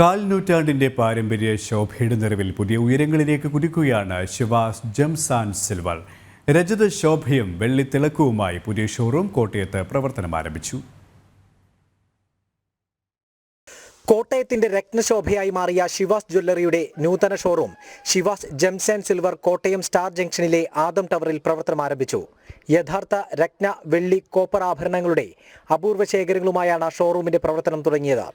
കാൽ നൂറ്റാണ്ടിന്റെ പാരമ്പര്യ ശോഭയുടെ നിറവിൽ പുതിയ ഉയരങ്ങളിലേക്ക് കുതിക്കുകയാണ് ശിവാസ് ജംസ് ആൻഡ് സിൽവർ. രജത ശോഭയും വെള്ളിത്തിളക്കവുമായി പുതിയ ഷോറൂം കോട്ടയത്ത് പ്രവർത്തനം ആരംഭിച്ചു. കോട്ടയത്തിന്റെ രത്നശോഭയായി മാറിയ ശിവാസ് ജ്വല്ലറിയുടെ നൂതന showroom Sivas gems and silver Kottayam star ജംഗ്ഷനിലെ ആദം ടവറിൽ പ്രവർത്തനം ആരംഭിച്ചു. യഥാർത്ഥ രത്ന വെള്ളി കോപ്പർ ആഭരണങ്ങളുടെ അപൂർവ ശേഖരങ്ങളുമായാണ് ഷോറൂമിന്റെ പ്രവർത്തനം തുടങ്ങിയത്.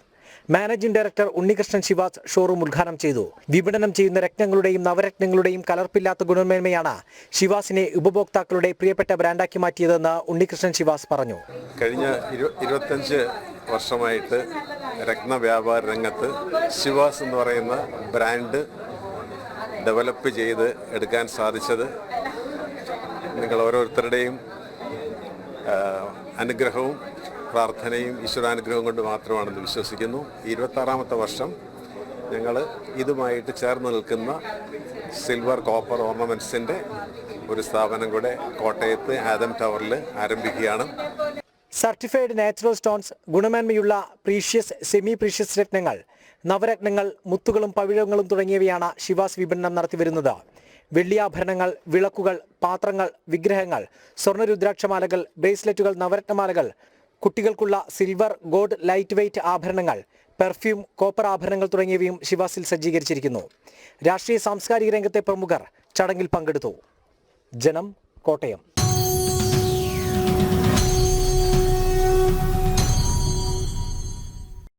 Managing director Unnikrishnan Sivas showroom ഉദ്ഘാടനം ചെയ്തു. വിപണനം ചെയ്യുന്ന രത്നങ്ങളുടെയും നവരത്നങ്ങളുടെയും കലർപ്പില്ലാത്ത ഗുണമേന്മയാണ് ശിവാസിനെ ഉപഭോക്താക്കളുടെ പ്രിയപ്പെട്ട ബ്രാൻഡാക്കി മാറ്റിയതെന്ന് ഉണ്ണികൃഷ്ണൻ ശിവാസ് പറഞ്ഞു. കഴിഞ്ഞ ഇരു ഇരുപത്തഞ്ച് വർഷമായിട്ട് രത്നവ്യാപാര രംഗത്ത് ശിവാസ് എന്ന് പറയുന്ന ബ്രാൻഡ് ഡെവലപ്പ് ചെയ്ത് എടുക്കാൻ സാധിച്ചത് നിങ്ങൾ ഓരോരുത്തരുടെയും അനുഗ്രഹവും പ്രാർത്ഥനയും ഈശ്വരാനുഗ്രഹം കൊണ്ട് മാത്രമാണെന്ന് വിശ്വസിക്കുന്നു. ഇരുപത്താറാമത്തെ വർഷം ഞങ്ങൾ ഇതുമായിട്ട് ചേർന്ന് നിൽക്കുന്ന സിൽവർ കോപ്പർ ഓർണമെന്റ്സിന്റെ ഒരു സ്ഥാപനം കൂടെ കോട്ടയത്ത് ആദം ടവറിൽ ആരംഭിക്കുകയാണ്. സർട്ടിഫൈഡ് നാച്ചുറൽ സ്റ്റോൺസ് ഗുണമേന്മയുള്ള പ്രീഷ്യസ് സെമി പ്രീഷ്യസ് രത്നങ്ങൾ നവരത്നങ്ങൾ മുത്തുകളും പവിഴങ്ങളും തുടങ്ങിയവയാണ് ശിവാസ് വിപണനം നടത്തിവരുന്നത് വെള്ളിയാഭരണങ്ങൾ വിളക്കുകൾ പാത്രങ്ങൾ വിഗ്രഹങ്ങൾ സ്വർണരുദ്രാക്ഷമാലകൾ ബ്രേസ്ലെറ്റുകൾ നവരത്നമാലകൾ കുട്ടികൾക്കുള്ള സിൽവർ ഗോൾഡ് ലൈറ്റ് വെയ്റ്റ് ആഭരണങ്ങൾ പെർഫ്യൂം കോപ്പർ ആഭരണങ്ങൾ തുടങ്ങിയവയും ശിവാസിൽ സജ്ജീകരിച്ചിരിക്കുന്നു. രാഷ്ട്രീയ സാംസ്കാരിക രംഗത്തെ പ്രമുഖർ ചടങ്ങിൽ പങ്കെടുത്തു. ജനം കോട്ടയം.